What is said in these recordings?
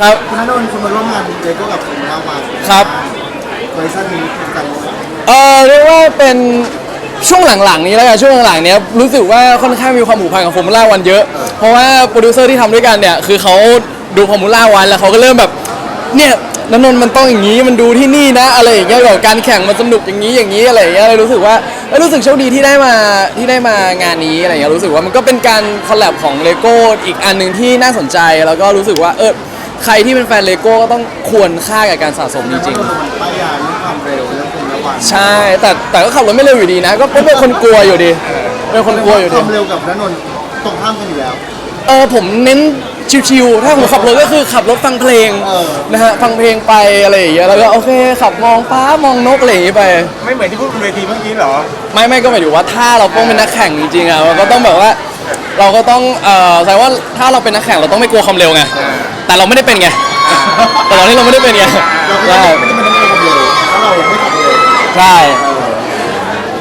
ครับ คุณนันนท์คุณมาร่วมงานเลโก้กับคุณลาวันครับ เวอร์ชันนี้เป็นกันเออเรียกว่าเป็นช่วงหลังๆนี้แล้วกันช่วงหลังๆเนี้ยรู้สึกว่าค่อนข้างมีความผูกพันกับฟอร์มูล่าวันเยอะ เพราะว่าโปรดิวเซอร์ที่ทำด้วยกันเนี่ยคือเขาดูฟอร์มูล่าวันแล้วเขาก็เริ่มแบบเนี่ยนนนท์มันต้องอย่างนี้มันดูที่นี่นะ อะไรอย่างเงี้ยแบบการแข่งมันสนุกอย่างนี้อย่างนี้อะไรอย่างเงี้ยเลยรู้สึกว่าเอ้ยรู้สึกโชคดีที่ได้มาที่ได้มางานนี้อะไรอย่างเงี้ยรู้สึกว่ามันก็เป็นการคอลแลบของเลโก้อีกอันหนึ่งที่น่าสนใจแล้วก็รู้สึกว่าเออ ใครที่เป็นแฟนเลโก้ก็ต้องควรค่ากับการสะสมจริงๆมันป้ายยาเรื่องความเร็วเรื่องคุณลาวันๆใช่ แต่แต่ก็ขับรถไม่เร็วอยู่ดีนะ ก็เป็นคนกลัวอยู่ดี เป็นคนกลัวอยู่คดี วามเร็วกับนันนท์ตรงข้ามกันอยู่แล้ว เออผมเน้นชิวๆถ้าผมขับรถก็คือขับรถฟังเพลงเออ นะฮะฟังเพลงไปอะไรอย่างเงี้ยแล้วก็โอเคขับมองฟ้ามองนกอะไรอย่างงี้ไป ไม่เหมือนที่พูดบนเวทีเมื่อกี้เหรอ ไม่ไม่ก็หมายถึงว่าถ้าเราต้องเป็นนักแข่งจริงๆอะมันก็ต้องแบบว่า เราก็ต้องเอ่อแสดงว่าถ้าเราเป็นนักแข่งเราต้องไม่กลัวความเร็วไงแต่เราไม่ได้เป็นไงแต่ตอนนี้เราไม่ได้เป็นไงเราไม่ใช่ได้ไม่ได้เป็นนักเร็วความเร็วเพราะเราไม่ขับเร็วใช่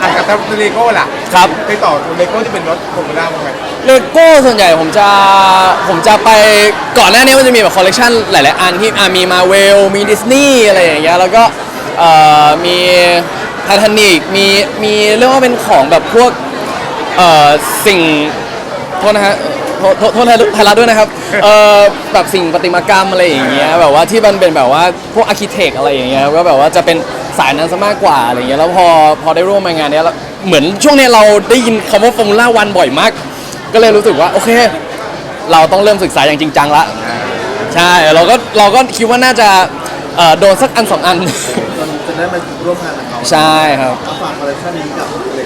อะกับทางเลโก้ล่ะครับ ไปต่อเลโก้ที่เป็นรถฟอร์มูล่าบ้างไหมเลโก้ส่วนใหญ่ผมจะผมจะไปก่อนหน้านี้มันจะมีแบบคอลเลกชันหลาย ๆ อันที่อะมีมาเวลมีดิสนีย์อะไรอย่างเงี้ยแล้วก็เอ่อมีไททานิกมีมีเรียกว่าเป็นของแบบพวกเอ่อสิ่ง โทษนะฮะโทษโทษโทษไทยรัฐด้วยนะครับเอ่อแบบสิ่งประติมากรรมอะไรอย่างเงี้ยแบบว่าที่มันเป็นแบบว่าพวกอาร์เคเต็กอะไรอย่างเงี้ยก็แบบว่าจะเป็นสายนั้นซะมากกว่าอะไรเงี้ยแล้วพอพอได้ร่วมมางานเนี้ยแล้วเหมือนช่วงเนี้ยเราได้ยินคำว่าฟอร์มูล่าวันบ่อยมาก ก็เลยรู้สึกว่าโอเค เราต้องเริ่มศึกษาอย่างจริงจังละใช่เราก็เราก็คิดว่าน่าจะเอ่อโดนสักอันสองอัน จนจะได้มาร่วมงานกับเขาใช่ครับ ฝากคอลเลคชันนี้กับเล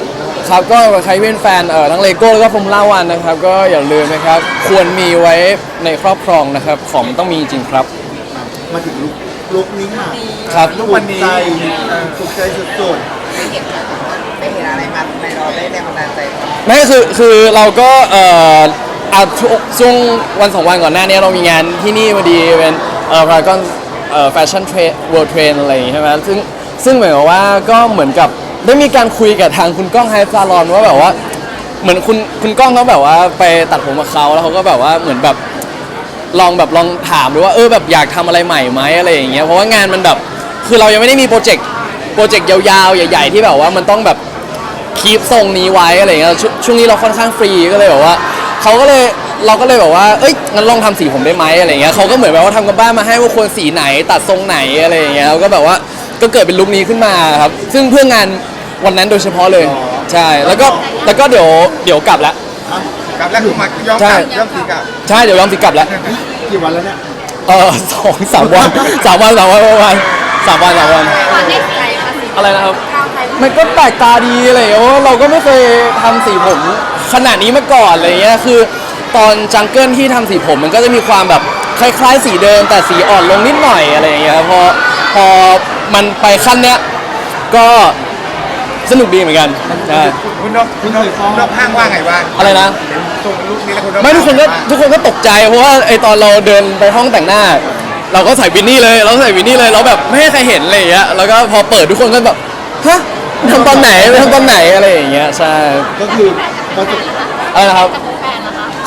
โก้ครับก็ใครเป็นแฟนเอ่อทั้งเลโก้แล้วก็ฟอร์มูล่าวันนะครับก็อย่าลืมนะครับควรมีไว้ในครอบครองนะครับของต้องมีจริงครับ มาถึงลุกลุกนี้ค่ะครับ ลุกวันนี้ถูกใจสุดได้เห็นได้เห็นอะไรมาในเราได้แรงบันดาลใจก่อนไม่คือคือเราก็เอ่ออะช่วงช่วงวันสองวันก่อนหน้านี้เรามีงานที่นี่พอดีเป็นเอ่อพารากอนเอ่อแฟชั่นเทรดเวิลด์เทรนอะไรอย่างงี้ใช่ไหมซึ่งซึ่งเหมือนกับว่าก็เหมือนกับ ได้มีการคุยกับทางคุณก้องไฮซาลอนว่าแบบว่า เหมือนคุณคุณก้องเขาแบบว่าไปตัดผมกับเขาแล้วเขาก็แบบว่าเหมือนแบบลองแบบลองถามดูว่าเออแบบอยากทำอะไรใหม่ไหมอะไรอย่างเงี้ยเพราะว่างานมันแบบคือเรายังไม่ได้มีโปรเจกต์โปรเจกต์ยาวๆ ใหญ่ ๆ ที่แบบว่ามันต้องแบบคีปทรงนี้ไว้อะไรอย่างเงี้ยชช่วงนี้เราค่อนข้างฟรีก็เลยแบบว่าเขาก็เลยเราก็เลยแบบว่าเอ้ยงั้นลองทำสีผมได้ไหมอะไรอย่างเงี้ยเขาก็เหมือนแบบว่าทำกันบ้านมาให้ว่าควรสีไหนตัดทรงไหนอะไรอย่างเงี้ยแล้วก็แบบว่าก็เกิดเป็นลุคนี้ขึ้นมาครับซึ่งเพื่องาน วันนั้นโดยเฉพาะเลยใช่แล้วก็แล้วก็เดี๋ยวเดี๋ยวกลับแล้วๆกลับแล้วคือมาย้อมใช่กลับย้อมสีกลับใช่เดี๋ยวยอมสิกลับแล้วกี่วันแล้วเนี่ยเออสองสามวันสามวันสามวันประมาณสามวันสามวันวันได้สีอะไรคะสีอะไรนะครับกาวไทยมันก็แปลกตาดีอะไรอย่างเงี้ยเพราะว่าเราก็ไม่เคยทำสีผมขนาดนี้มาก่อนอะไรเงี้ยคือ ตอนจังเกิลที่ทำสีผมมันก็จะมีความแบบคล้ายๆ สีเดิมแต่สีอ่อนลงนิดหน่อยอะไรอย่างเงี้ยพอพอมันไปขั้นเนี้ยก็ สนุกดีเหมือนกันใช่คุณนกคุณนกคุณนกข้างว่าไงบ้างอะไรนะเห็นทรงลุคนี้แล้วคุณนกไม่ทุกคนก็ว่าทุกคนก็ตกใจเพราะว่าไอตอนเราเดินไปห้องแต่งหน้า เราก็ใส่วินนี่เลย เราใส่วินนี่เลยแล้วแบบไม่ให้ใครเห็นอะไรอย่างเงี้ยแล้วก็พอเปิดทุกคนก็แบบฮะทำตอนไหนทำตอนไหนอะไรอย่างเงี้ยใช่ก็คือประสบอะไรนะครับ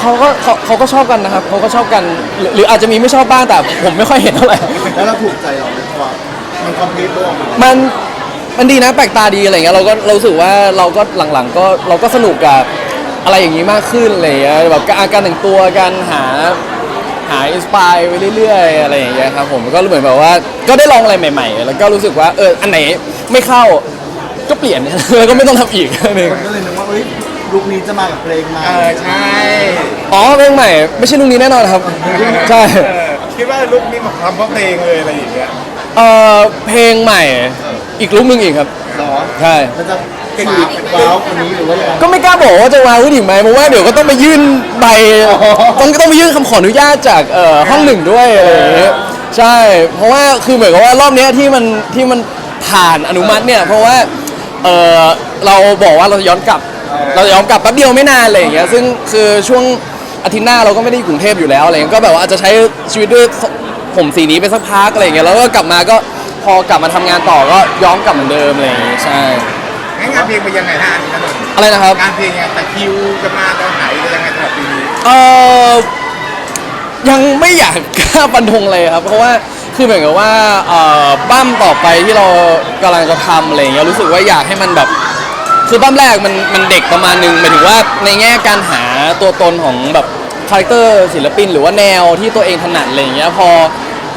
เขาก็เขาเขาก็ชอบกันนะครับเขาก็ชอบกันหรือหรืออาจจะมีไม่ชอบบ้างแต่ผมไม่ค่อยเห็นเท่าไหร่แล้วเราถูกใจเราไหมว่ามันคอมพลีทตัวออกมามัน มันดีนะแปลกตาดีอะไรเงี้ยเราก็เรารู้สึกว่าเราก็หลังๆ ก็เราก็สนุกกับอะไรอย่างนี้มากขึ้นอะไรเงี้ยแบบการการแต่งตัวการหาหาอินสปายไปเรื่อยๆ อะไรอย่างเงี้ยครับผมก็เหมือนแบบว่าก็ได้ลองอะไรใหม่ๆ แล้วก็รู้สึกว่าเอออันไหนไม่เข้าก็เปลี่ยน แล้วก็ไม่ต้องทำอีกนั่นเองคนก็เลยนึกว่าเอ้ยลุคนี้จะมากับเพลงมาเออใช่อ๋อเพลงใหม่ ไม่ใช่ลุงนี้แน่นอนครับ ใช่เออคิดว่าลุคนี้มาทำเพราะเพลงเลยอะไรอย่างเงี้ย เออเพลงใหม่ อีกลุกหนึ่งอีกครับ หรอใช่ มันจะฟ้าว้าวคนนี้หรือว่ายังไง ก็ไม่กล้าบอกว่าจะวางไว้ถึงไหมเพราะว่าเดี๋ยวก็ต้องไปยื่นใบอ๋อ ต้องต้องไปยื่นคำขออนุญาตจากเอ่อห้องหนึ่งด้วยอะไรอย่างเงี้ยใช่ เพราะว่าคือเหมือนกับว่ารอบเนี้ยที่มันที่มันผ่านอนุมัติเนี่ยเพราะว่าเออเราบอกว่าเราจะย้อนกลับ เราจะย้อนกลับแป๊บเดียวไม่นานอะไรอย่างเงี้ยซึ่งคือช่วงอาทิตย์หน้าเราก็ไม่ได้อยู่กรุงเทพอยู่แล้วอะไรเงี้ยก็แบบว่าอาจจะใช้ชีวิตด้วยผมสีนี้ไปสักพักอะไรอย่างเงี้ยแล้วก็กลับมาก็ พอกลับมาทำงานต่อก็ย้อนกลับเหมือนเดิมอะไรอย่างเงี้ยใช่ งั้นงานเพลงเป็นยังไงฮะอันนี้นะนนท์อะไรนะครับ งานเพลงเนี่ยแต่คิวจะมาตอนไหนจะยังไงสำหรับปีนี้เออยังไม่อยากกล้าฟันธงเลยครับ เพราะว่าคือเหมือนกับว่าเอ่อบั้มต่อไปที่เรากำลังจะทำอะไรอย่างเงี้ยรู้สึกว่าอยากให้มันแบบ คือบั้มแรกมันมันเด็กประมาณนึงหมายถึงว่าในแง่การหาตัวตนของแบบคาแรคเตอร์ศิลปิน หรือว่าแนวที่ตัวเองถนัดอะไรอย่างเงี้ยพอ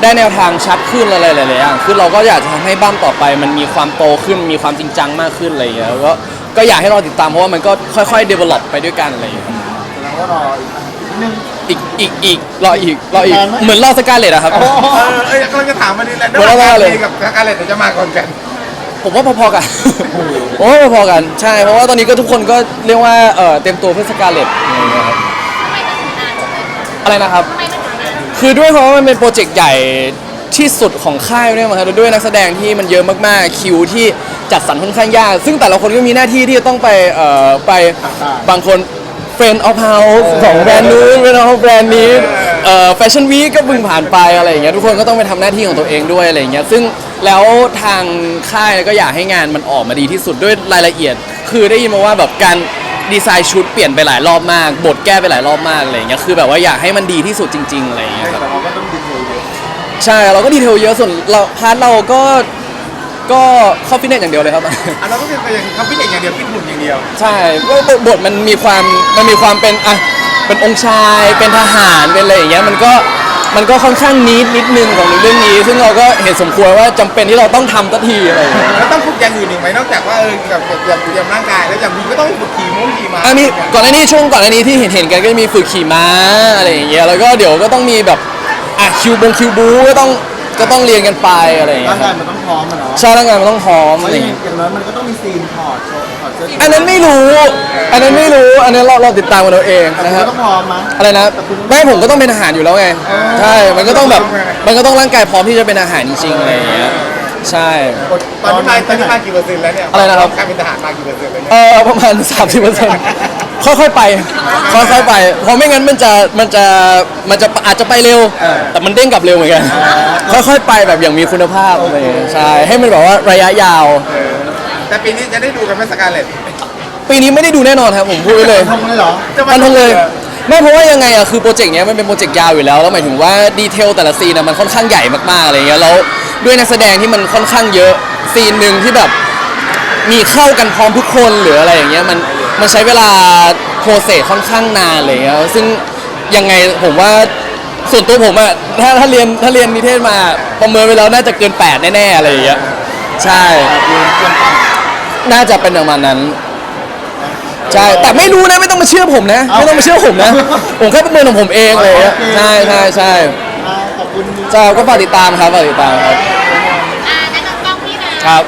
ได้แนวทางชัดขึ้นอะไรหลายๆอย่างคือเราก็อยากจะทำให้บั้มต่อไป มันมีความโตขึ้นมีความจริงจังมากขึ้นอะไรอย่างเงี้ยแล้วก็ก็อยากให้เราติดตามเพราะว่ามันก็ค่อยๆ develop ไปด้วยกันอะไรอย่างเงี้ยครับแสดงว่ารออีกนิดนึง อีกอีกอีกรออีกรออีกนานไหม เหมือนรอสกาเลตอะครับ เออเอ้ยกำลังจะถามมานี่แหละหมดแล้วระหว่างเลยเพลงกับสกาเลตเดี๋ยวจะมาก่อนกัน ผมว่าพอๆกันผมว่าพอๆกันใช่เพราะว่าตอนนี้ก็ทุกคนก็เรียกว่าเออเต็มตัวเพื่อสกาเลตอะไรอย่างเงี้ยครับอะไรนะครับ คือด้วยเพราะว่ามันเป็นโปรเจกต์ใหญ่ที่สุดของค่ายด้วยมั้งครับแล้วด้วยนักแสดงที่มันเยอะมากๆคิวที่จัดสรรค่อนข้างยาก ซึ่งแต่ละคนก็มีหน้าที่ที่จะต้องไปเอ่อไปบางคน Friend of House ของแบรนด์นู้น Friend of แบรนด์นี้เอ่อแฟชั่นวีก็เพิ่งผ่านไปอะไรอย่างเงี้ยทุกคนก็ต้องไปทำหน้าที่ของตัวเองด้วยอะไรอย่างเงี้ยซึ่งแล้วทางค่ายก็อยากให้งานมันออกมาดีที่สุดด้วยรายละเอียด คือได้ยินมาว่าแบบการ ดีไซน์ชุดเปลี่ยนไปหลายรอบมาก บทแก้ไปหลายรอบมากอะไรอย่างเงี้ยคือแบบว่าอยากให้มันดีที่สุดจริงๆอะไรอย่างเงี้ยครับ แต่เราก็ต้องดีเทลเยอะใช่เราก็ดีเทลเยอะส่วนเราพาร์ทเราก็ก็เข้าฟิตเนสอย่างเดียวเลยครับ อะเราก็เป็นไปอย่างเขาพิเศษอย่างเดียวพิหุ่นอย่างเดียว ใช่เพราะบทมันมีความมันมีความเป็นอะเป็นองค์ชายเป็นทหารเป็นอะไรอย่างเงี้ยมันก็ มันก็ค่อนข้างนิดนิดนึงของเรื่องนี้ ซึ่งเราก็เห็นสมควรว่าจำเป็นที่เราต้องทำสักทีอะไรอย่างเงี้ย แล้วต้องฝึกอย่างอื่นอีกไหมนอกจากว่าเออแบบแบบเตรียมร่างกายแล้วอย่างมีก็ต้องฝึกขี่ม้งขี่ม้าอะมีก่อนหน้านี้ช่วงก่อนหน้านี้ที่เห็นเห็นกันก็จะมีฝึกขี่ม้าอะไรอย่างเงี้ยแล้วก็เดี๋ยวก็ต้องมีแบบอะคิวบงคิวบูก็ต้อง ก็ต้องเรียนกันไปอะไรอย่างเงี้ร่ายงคการัยบมันต้องพร้อมอะเนาะใช่ร่างกายมันต้องพร้อมเพอะราะไรออย่าย่างงเงี้ยอย่างน้อยมันก็ต้องมีซีนถอดโชว์ถอดเสื้ออันนั้นไม่รู้ อันนั้นไม่รู้ อันนั้นเราเราติดตามกันเราเองแต่นะคุคณรับต้องพร้อมมั้ย อะไรนะแม่ผมก็ต้องเป็นทหารอยู่แล้วไง ใช่ มันก็ต้องแบบ มันก็ต้องร่างกายพร้อมที่จะเป็นอาหารจริงๆอะไรอย่างเงี้ย ใช่ ตอนนี้มาตอนนี้มากี่เปอร์เซ็นต์แล้วเนี่ยอะไรนะครับ การเป็นทหารมากี่เปอร์เซ็นต์แล้วเนี่ย เออประมาณ 30เปอร์เซ็นต์ค่อยๆไป ค่อยๆไป เพราะไม่งั้นมันจะมันจะมันจะอาจจะไปเร็ว แต่มันเด้งกลับเร็วเหมือนกัน ค่อยๆไปแบบอย่างมีคุณภาพอะไรอย่างเงี้ยใช่ ให้มันแบบว่าระยะยาว แต่ปีนี้จะได้ดูกันไหมสกาเลตปีนี้ไม่ได้ดูแน่นอนครับผมพูดไว้เลยทำเลยเหรอมันทงเลย ไม่เพราะว่ายังไงอะคือโปรเจกต์เนี้ยมันเป็นโปรเจกต์ยาวอยู่แล้วแล้วหมายถึงว่าดีเทลแต่ละซีนอะมันค่อนข้างใหญ่มากๆอะไรเงี้ยแล้วด้วยนักแสดงที่มันค่อนข้างเยอะซีนหนึ่งที่แบบมีเข้ากันพร้อมทุกคนหรืออะไรอย่างเงี้ยมันมันใช้เวลาโปรเซสค่อนข้างนานอะไรเงี้ยซึ่งยังไงผมว่าส่วนตัวผมอะถ้าถ้าเรียนถ้าเรียนนิเทศมาประเมินไปแล้วน่าจะเกิน 8 แน่ๆอะไรอย่างเงี้ยใช่น่าจะเป็นประมาณนั้น ใช่แต่ไม่รู้นะไม่ต้องมาเชื่อผมนะ ไม่ต้องมาเชื่อผมนะ ผมแค่ประเมินของผมเองเลยอะใช่ใช่ใช่อ่าขอบคุณ ใช่ก็ฝากติดตามครับฝากติดตามครับ อ่างั้นน้องกล้องพี่นะครับ